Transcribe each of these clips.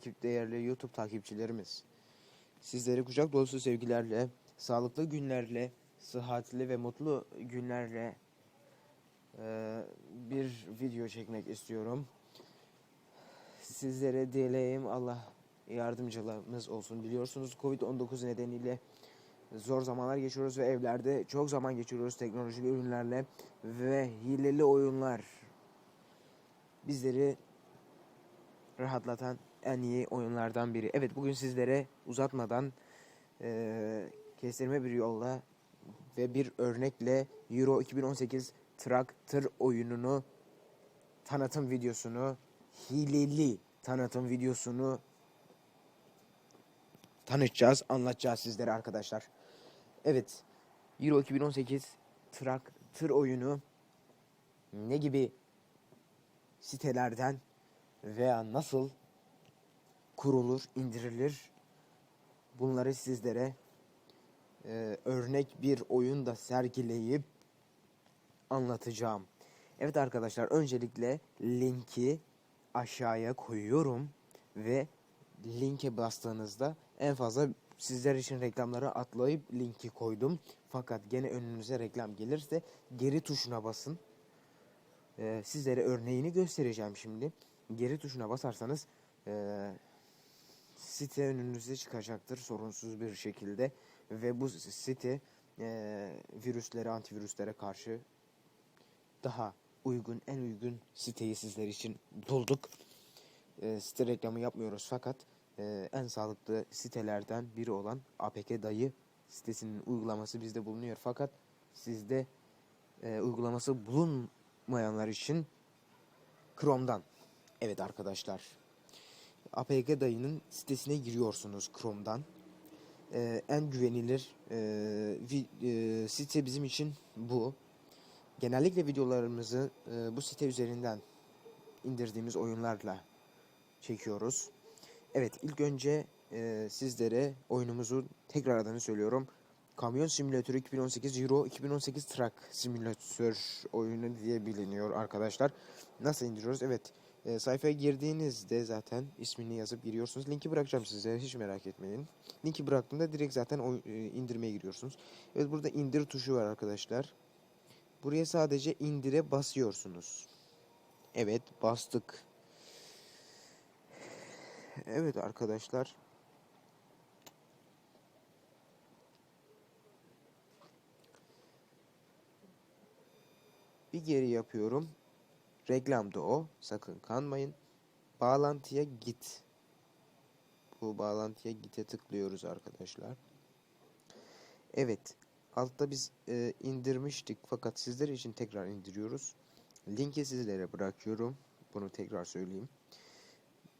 takip değerli YouTube takipçilerimiz. Sizleri kucak dolusu sevgilerle, sağlıklı günlerle, sıhhatli ve mutlu günlerle eee, bir video çekmek istiyorum. Sizlere dileğim Allah yardımcılarımız olsun. Biliyorsunuz Covid-19 nedeniyle zor zamanlar geçiyoruz ve evlerde çok zaman geçiriyoruz teknolojik ürünlerle ve hileli oyunlar bizleri rahatlatan en iyi oyunlardan biri. Evet bugün sizlere uzatmadan eee, kestirme bir yolla ve bir örnekle Euro 2018 Truck Tır oyununu tanıtım videosunu hileli tanıtım videosunu tanıtacağız, anlatacağız sizlere arkadaşlar. Evet, Euro 2018 Truck Tır oyunu ne gibi sitelerden veya nasıl kurulur, indirilir bunları sizlere e, örnek bir oyun da sergileyip anlatacağım. Evet arkadaşlar öncelikle linki aşağıya koyuyorum ve linke bastığınızda en fazla sizler için reklamları atlayıp linki koydum. Fakat gene önünüze reklam gelirse geri tuşuna basın. Ee, sizlere örneğini göstereceğim şimdi. Geri tuşuna basarsanız ee, site önünüze çıkacaktır sorunsuz bir şekilde ve bu site ee, virüslere, antivirüslere karşı daha uygun, en uygun siteyi sizler için bulduk. Ee, site reklamı yapmıyoruz fakat ee, en sağlıklı sitelerden biri olan APK Dayı sitesinin uygulaması bizde bulunuyor. Fakat sizde e, uygulaması bulunmayanlar için Chrome'dan. Evet arkadaşlar. APK Dayı'nın sitesine giriyorsunuz Chrome'dan. Ee, en güvenilir e, vi- e, site bizim için bu. Genellikle videolarımızı e, bu site üzerinden indirdiğimiz oyunlarla çekiyoruz. Evet ilk önce e, sizlere oyunumuzun tekrar adını söylüyorum. Kamyon Simülatörü 2018 Euro 2018 Truck Simülatör oyunu diye biliniyor arkadaşlar. Nasıl indiriyoruz? Evet e, sayfaya girdiğinizde zaten ismini yazıp giriyorsunuz. Linki bırakacağım size hiç merak etmeyin. Linki bıraktığımda direkt zaten oy- e, indirmeye giriyorsunuz. Evet burada indir tuşu var arkadaşlar. Buraya sadece indire basıyorsunuz. Evet bastık. Evet arkadaşlar. Bir geri yapıyorum. Reklamda o. Sakın kanmayın. Bağlantıya git. Bu bağlantıya git'e tıklıyoruz arkadaşlar. Evet. Altta biz e, indirmiştik fakat sizler için tekrar indiriyoruz. Linki sizlere bırakıyorum. Bunu tekrar söyleyeyim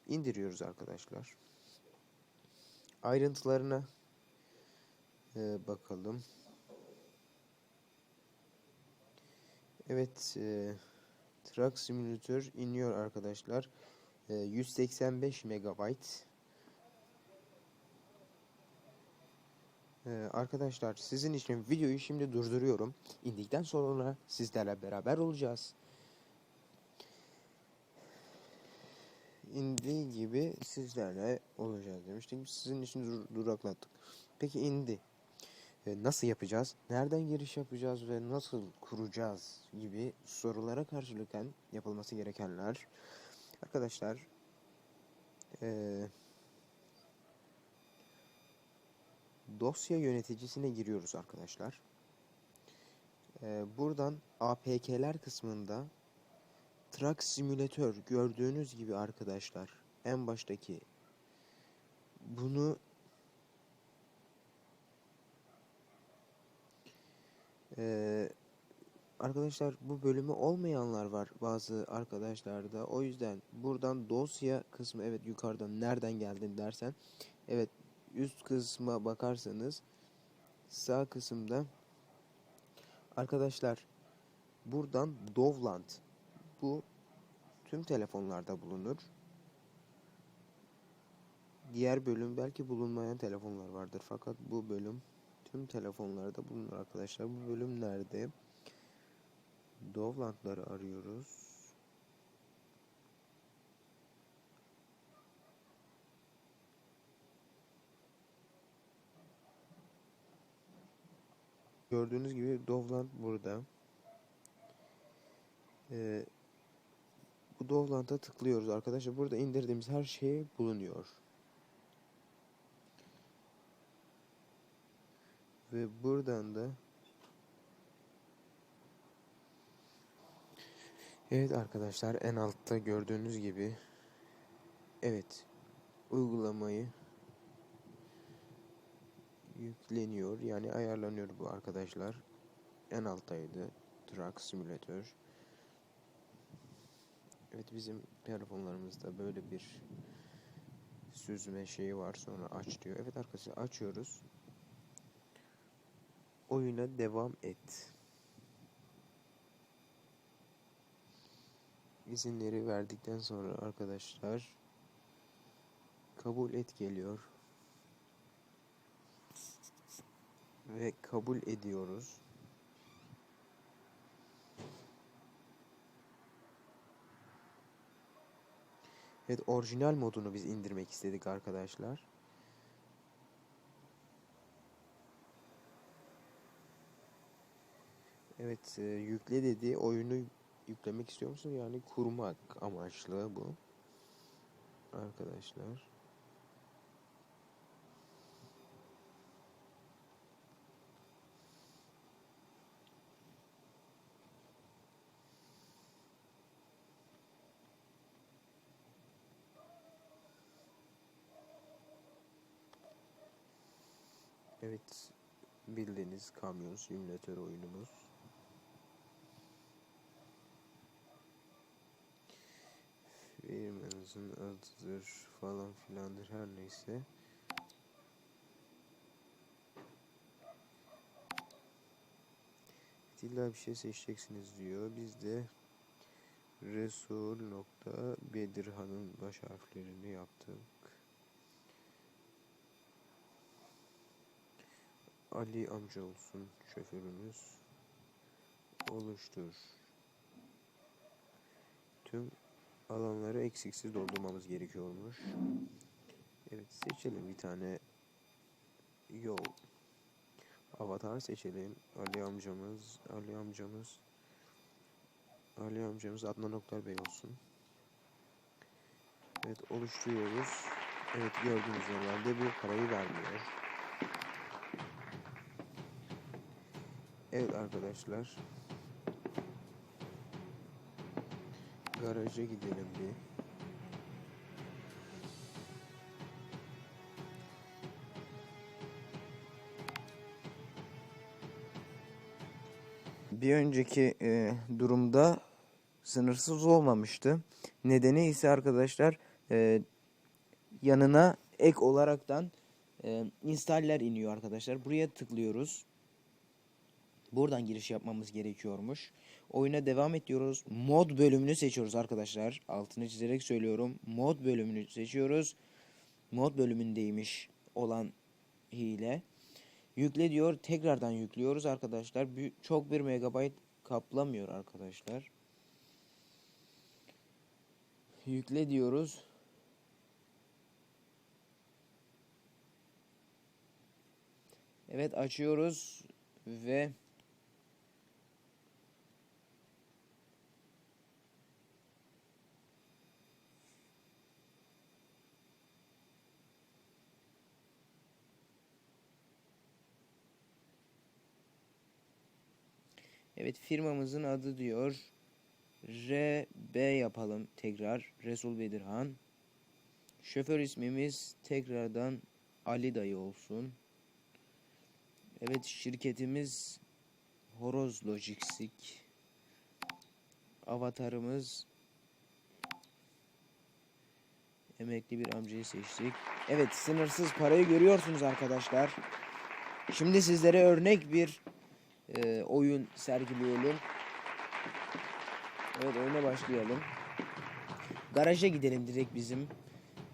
indiriyoruz arkadaşlar. Ayrıntılarına e, bakalım. Evet, e, Truck Simulator iniyor arkadaşlar. E, 185 megabayt. E, arkadaşlar sizin için videoyu şimdi durduruyorum. İndikten sonra sizlerle beraber olacağız. indiği gibi sizlerle olacağız demiştim. Sizin için dur- duraklattık. Peki indi. E, nasıl yapacağız? Nereden giriş yapacağız ve nasıl kuracağız gibi sorulara karşılıken yapılması gerekenler. Arkadaşlar e, dosya yöneticisine giriyoruz arkadaşlar. E, buradan APK'ler kısmında Truck Simulator gördüğünüz gibi arkadaşlar en baştaki bunu Eee, arkadaşlar bu bölümü olmayanlar var bazı arkadaşlarda o yüzden buradan dosya kısmı evet yukarıdan nereden geldin dersen evet üst kısma bakarsanız sağ kısımda arkadaşlar buradan Dovland bu tüm telefonlarda bulunur. Diğer bölüm belki bulunmayan telefonlar vardır fakat bu bölüm tüm telefonlarda bulunur arkadaşlar. Bu bölümlerde Dovlandları arıyoruz. Gördüğünüz gibi Dovland burada. Ee, bu Dovland'a tıklıyoruz arkadaşlar. Burada indirdiğimiz her şey bulunuyor. Ve buradan da Evet arkadaşlar en altta gördüğünüz gibi evet uygulamayı yükleniyor yani ayarlanıyor bu arkadaşlar. En alttaydı Truck Simulator. Evet bizim telefonlarımızda böyle bir süzme şeyi var sonra aç diyor. Evet arkadaşlar açıyoruz oyuna devam et izinleri verdikten sonra arkadaşlar kabul et geliyor ve kabul ediyoruz. Evet orijinal modunu biz indirmek istedik arkadaşlar. Evet e, yükle dedi oyunu yüklemek istiyor musun? Yani kurmak amaçlı bu. Arkadaşlar. Evet bildiğiniz kamyon simülatör oyunumuz. Firmanızın adıdır falan filandır her neyse. İlla bir şey seçeceksiniz diyor. Biz de Resul nokta Bedirhan'ın baş harflerini yaptık. Ali amca olsun şoförümüz. Oluştur. Tüm alanları eksiksiz doldurmamız gerekiyormuş. Evet seçelim bir tane yol. Avatar seçelim. Ali amcamız, Ali amcamız, Ali amcamız Adnan Oktar Bey olsun. Evet oluşturuyoruz. Evet gördüğünüz yerlerde bu parayı vermiyor. Evet arkadaşlar. Garaja gidelim bir. Bir önceki e, durumda sınırsız olmamıştı. Nedeni ise arkadaşlar e, yanına ek olaraktan e, installer iniyor arkadaşlar. Buraya tıklıyoruz. Buradan giriş yapmamız gerekiyormuş. Oyuna devam ediyoruz. Mod bölümünü seçiyoruz arkadaşlar. Altını çizerek söylüyorum. Mod bölümünü seçiyoruz. Mod bölümündeymiş olan hile. Yükle diyor. Tekrardan yüklüyoruz arkadaşlar. Çok bir megabayt kaplamıyor arkadaşlar. Yükle diyoruz. Evet açıyoruz ve Evet firmamızın adı diyor. RB yapalım tekrar. Resul Bedirhan. Şoför ismimiz tekrardan Ali dayı olsun. Evet şirketimiz Horoz Logistics. Avatarımız emekli bir amcayı seçtik. Evet sınırsız parayı görüyorsunuz arkadaşlar. Şimdi sizlere örnek bir e, oyun sergileyelim. Evet oyuna başlayalım. Garaja gidelim direkt bizim.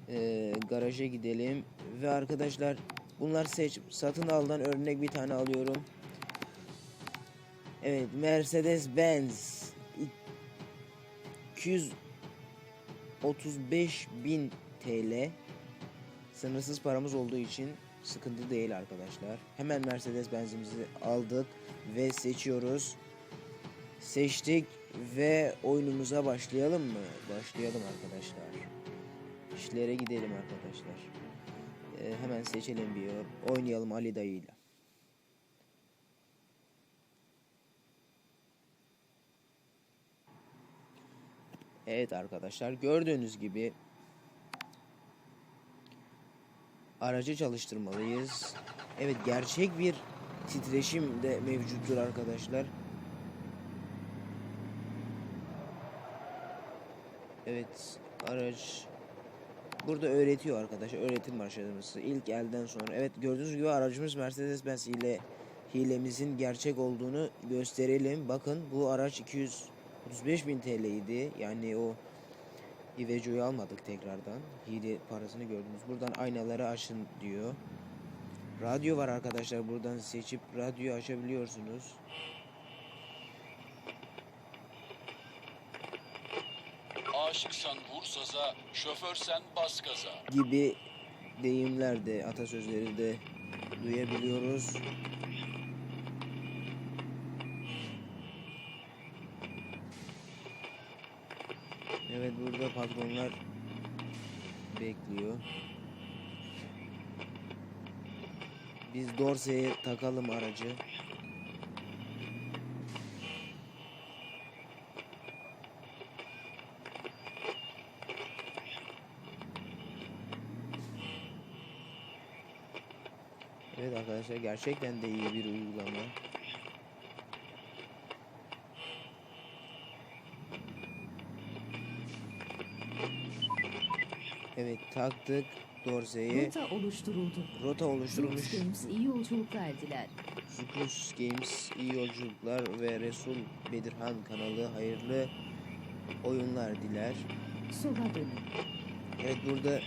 E, garaja gidelim. Ve arkadaşlar bunlar seç satın aldan örnek bir tane alıyorum. Evet Mercedes Benz 235 bin TL sınırsız paramız olduğu için Sıkıntı değil arkadaşlar. Hemen Mercedes benzimizi aldık ve seçiyoruz. Seçtik ve oyunumuza başlayalım mı? Başlayalım arkadaşlar. İşlere gidelim arkadaşlar. Ee, hemen seçelim bir. Oynayalım Ali dayıyla. Evet arkadaşlar gördüğünüz gibi aracı çalıştırmalıyız. Evet gerçek bir titreşim de mevcuttur arkadaşlar. Evet araç burada öğretiyor arkadaşlar öğretim başlaması ilk elden sonra. Evet gördüğünüz gibi aracımız Mercedes-Benz ile hilemizin gerçek olduğunu gösterelim. Bakın bu araç 235 bin TL idi. Yani o İveco'yu almadık tekrardan. Hile parasını gördünüz. Buradan aynaları açın diyor radyo var arkadaşlar buradan seçip radyo açabiliyorsunuz Aşıksan vur saza, şoförsen bas gaza. gibi deyimler de atasözleri de duyabiliyoruz. Evet burada patronlar bekliyor. Biz Dorsey'e takalım aracı. Evet arkadaşlar gerçekten de iyi bir uygulama. Evet taktık Dorsey'i. Rota oluşturuldu. Rota oluşturulmuş. Zoox Games iyi yolculuklar diler. Zukrus Games iyi yolculuklar ve Resul Bedirhan kanalı hayırlı oyunlar diler. Sola dönün. Evet burada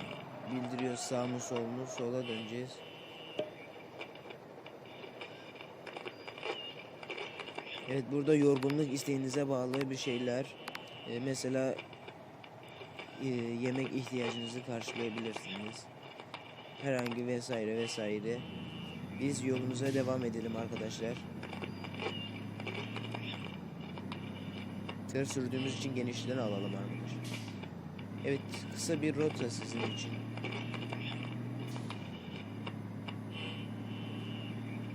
bildiriyor sağ mı sol mu sola döneceğiz. Evet burada yorgunluk isteğinize bağlı bir şeyler. Ee, mesela e, yemek ihtiyacınızı karşılayabilirsiniz. Herhangi vesaire vesaire. Biz yolumuza devam edelim arkadaşlar. Tır sürdüğümüz için genişten alalım arkadaşlar. Evet kısa bir rota sizin için.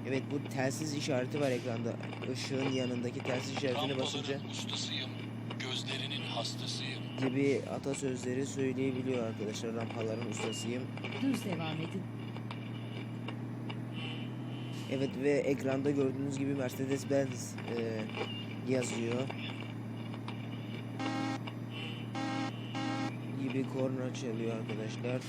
Evet bu telsiz işareti var ekranda. Işığın yanındaki telsiz işaretine basınca ustasıyım, hastasıyım. gibi atasözleri söyleyebiliyor arkadaşlar. Rampaların ustasıyım. Düz devam edin. Evet ve ekranda gördüğünüz gibi Mercedes-Benz e, yazıyor. Gibi korna çalıyor arkadaşlar.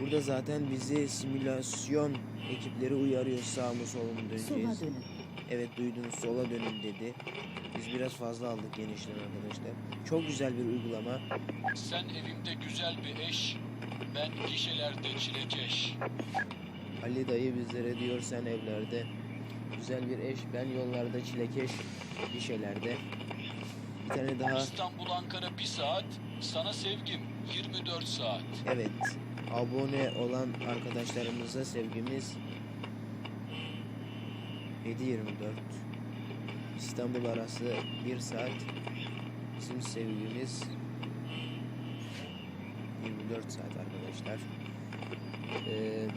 Burada zaten bizi simülasyon ekipleri uyarıyor sağ mı sol mu Sola döneceğiz. dönün. Evet duydunuz sola dönün dedi. Biz biraz fazla aldık genişten arkadaşlar. Çok güzel bir uygulama. Sen evimde güzel bir eş, ben gişelerde çilekeş. Ali dayı bizlere diyor sen evlerde güzel bir eş ben yollarda çilekeş gişelerde. Bir tane daha İstanbul Ankara bir saat, sana sevgim 24 saat. evet abone olan arkadaşlarımıza sevgimiz 7.24 İstanbul arası 1 saat bizim sevgimiz 24 saat arkadaşlar. Ee,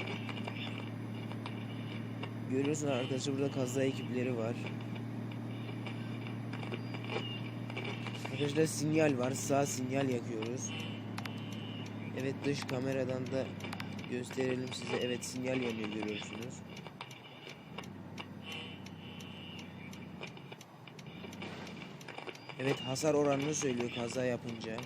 görüyorsunuz arkadaşlar burada kaza ekipleri var. Arkadaşlar sinyal var. Sağ sinyal yakıyoruz. Evet dış kameradan da gösterelim size. Evet sinyal yanıyor görüyorsunuz. Evet hasar oranını söylüyor kaza yapınca.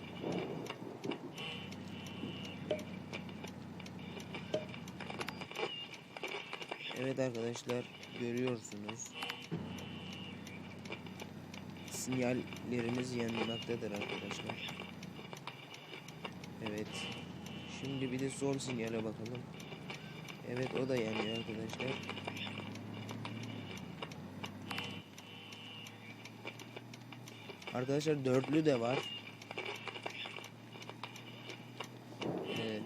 Evet arkadaşlar görüyorsunuz. Sinyallerimiz yanmaktadır arkadaşlar. Evet. Şimdi bir de sol sinyale bakalım. Evet o da yanıyor arkadaşlar. Arkadaşlar dörtlü de var. Evet.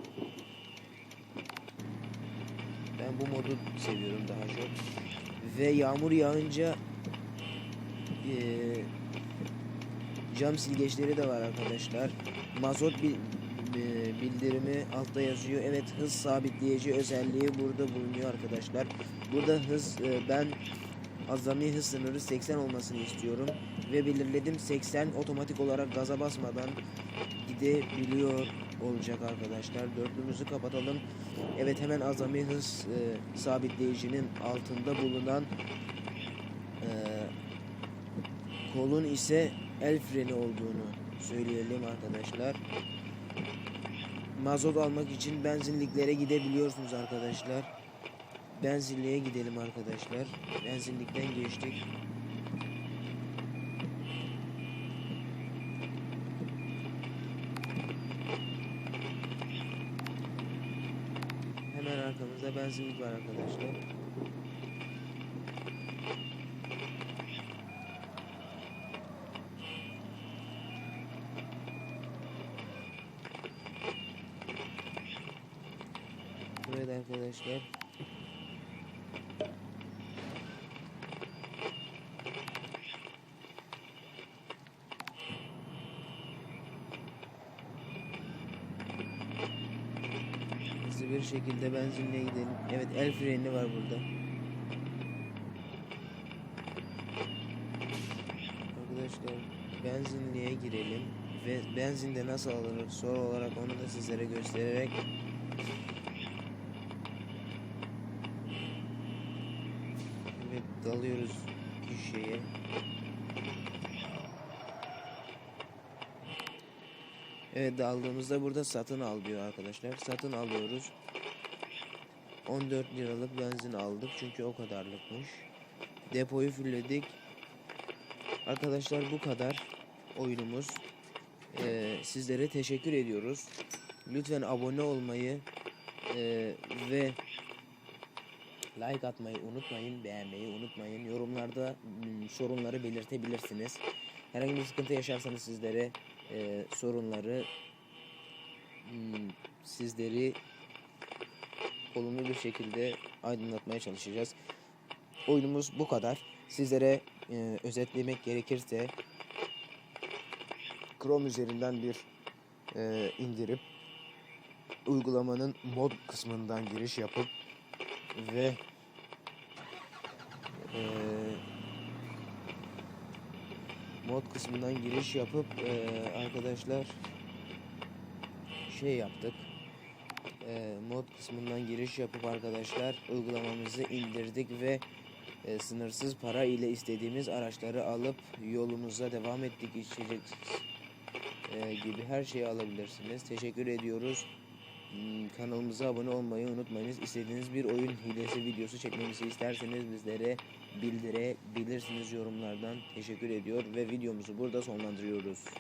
bu modu seviyorum daha çok. Ve yağmur yağınca eee cam silgeçleri de var arkadaşlar. Mazot bil- e, bildirimi altta yazıyor. Evet hız sabitleyici özelliği burada bulunuyor arkadaşlar. Burada hız e, ben azami hız sınırı 80 olmasını istiyorum ve belirledim 80 otomatik olarak gaza basmadan gidebiliyor olacak arkadaşlar. Dörtlümüzü kapatalım. Evet hemen azami hız e, sabitleyicinin altında bulunan e, kolun ise el freni olduğunu söyleyelim arkadaşlar. Mazot almak için benzinliklere gidebiliyorsunuz arkadaşlar. Benzinliğe gidelim arkadaşlar. Benzinlikten geçtik. Hemen arkamızda benzinlik var arkadaşlar. Evet arkadaşlar. Hızlı bir şekilde benzinliğe gidelim. Evet el freni var burada. Arkadaşlar benzinliğe girelim ve benzinde nasıl alınır soru olarak onu da sizlere göstererek Evet dalıyoruz kişiye. Evet daldığımızda burada satın al diyor arkadaşlar. Satın alıyoruz. 14 liralık benzin aldık çünkü o kadarlıkmış. Depoyu fullledik. Arkadaşlar bu kadar oyunumuz. Ee, sizlere teşekkür ediyoruz. Lütfen abone olmayı ee, ve like atmayı unutmayın, beğenmeyi unutmayın. Yorumlarda mm, sorunları belirtebilirsiniz. Herhangi bir sıkıntı yaşarsanız sizlere e, sorunları mm, sizleri olumlu bir şekilde aydınlatmaya çalışacağız. Oyunumuz bu kadar. Sizlere e, özetlemek gerekirse Chrome üzerinden bir e, indirip uygulamanın mod kısmından giriş yapıp ve eee, mod kısmından giriş yapıp eee, arkadaşlar şey yaptık Eee, mod kısmından giriş yapıp arkadaşlar uygulamamızı indirdik ve eee, sınırsız para ile istediğimiz araçları alıp yolumuza devam ettik içecek eee, gibi her şeyi alabilirsiniz teşekkür ediyoruz Hmm, Kanalımıza abone olmayı unutmayınız. İstediğiniz bir oyun hilesi videosu çekmemizi isterseniz bizlere bildirebilirsiniz yorumlardan. Teşekkür ediyor ve videomuzu burada sonlandırıyoruz.